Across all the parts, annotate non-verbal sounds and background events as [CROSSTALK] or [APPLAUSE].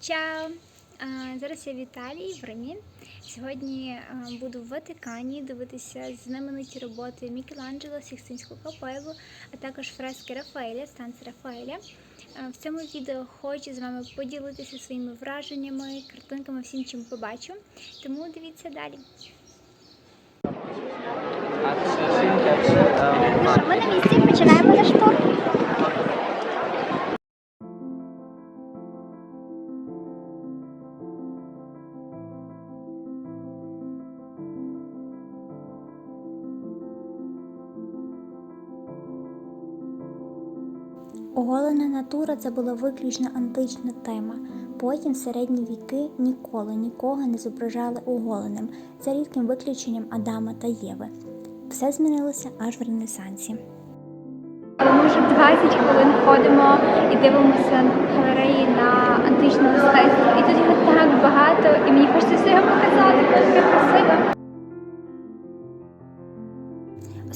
Чао! Зараз я в Італії, в Римі. Сьогодні буду в Ватикані дивитися знамениті роботи Мікеланджело, Сікстинську капелу, а також фрески Рафаеля, станції Рафаеля. В цьому відео хочу з вами поділитися своїми враженнями, картинками, всім, чим побачу. Тому дивіться далі. Ми на місці починаємо наш тур. Оголена натура це була виключно антична тема. Потім в середні віки ніколи нікого не зображали оголеним, за рідким виключенням Адама та Єви. Все змінилося аж в Ренесансі. Ми вже 20 хвилин ходимо і дивимося галереї на античне мистецтво. І тут його так багато, і мені хочеться все його показати, це красиво.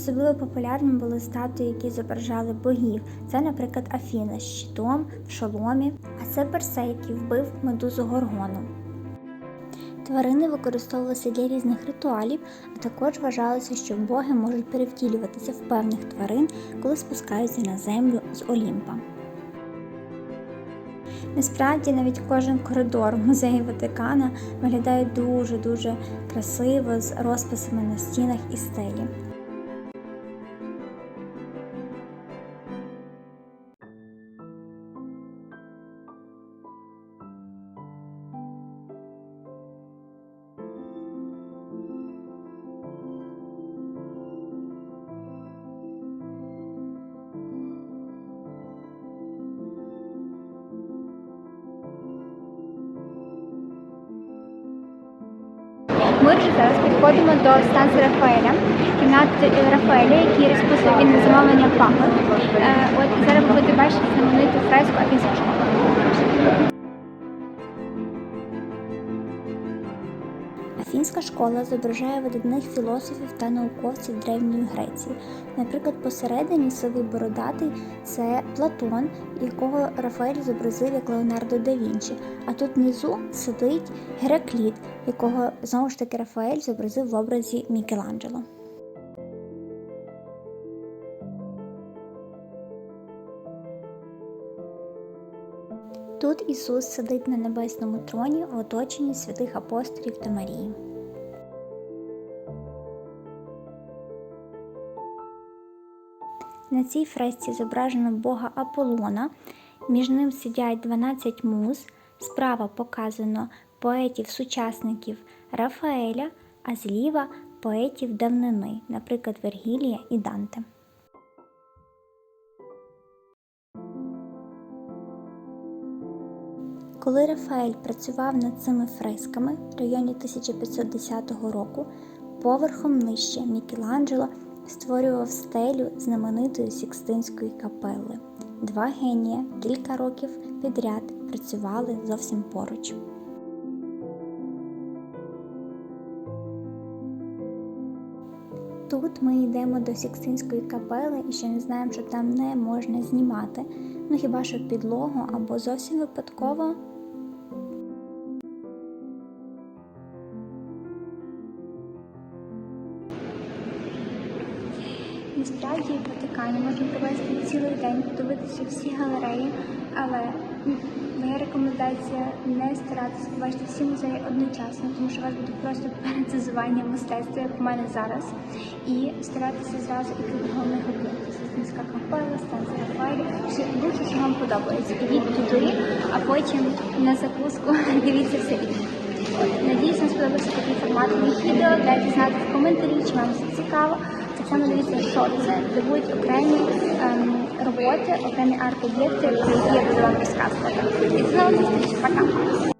Особливо популярними були статуї, які зображали богів. Це, наприклад, Афіна з щитом, в шоломі, а це Персей, який вбив медузу Горгону. Тварини використовувалися для різних ритуалів, а також вважалося, що боги можуть перевтілюватися в певних тварин, коли спускаються на землю з Олімпа. Насправді навіть кожен коридор в музеї Ватикана виглядає дуже-дуже красиво з розписами на стінах і стелі. Ми вже зараз підходимо до станції Рафаеля, кімнати Рафаеля, який розписує він замовлення папи. Афінська школа зображає видатних філософів та науковців Древньої Греції. Наприклад, посередині сивий бородатий це Платон, якого Рафаель зобразив як Леонардо да Вінчі. А тут внизу сидить Геракліт, якого знову ж таки Рафаель зобразив в образі Мікеланджело. Тут Ісус сидить на небесному троні в оточенні святих апостолів та Марії. На цій фресці зображено Бога Аполлона, між ним сидять 12 муз, справа показано поетів-сучасників Рафаеля, а зліва поетів давнини, наприклад, Вергілія і Данте. Коли Рафаель працював над цими фресками в районі 1510 року, поверхом нижче Мікеланджело створював стелю знаменитої Сікстинської капели. Два генія кілька років підряд працювали зовсім поруч. Тут ми йдемо до Сікстинської капели і ще не знаємо, що там не можна знімати. Ну хіба що підлогу або зовсім випадково Насправді в Ватикані можна провести цілий день, подивитися всі галереї, але моя рекомендація не старатися побачити всі музеї одночасно, тому що у вас буде просто перецизування мистецтва, як у мене зараз, і старатися зразу і від головних об'єктів. Сіснська капела, станція Рафаелі, будь що вам подобається. Ідіть туди, а потім на закуску [LAUGHS] дивіться все інше. Надіюсь, вам сподобався такий формат відео. Дайте знати в коментарі, чи вам це цікаво встановлюється, що це, де будуть окремі ем, роботи, окремі арт-об'єкти, які я буду вам розказувати. І це на зустріч. Пока!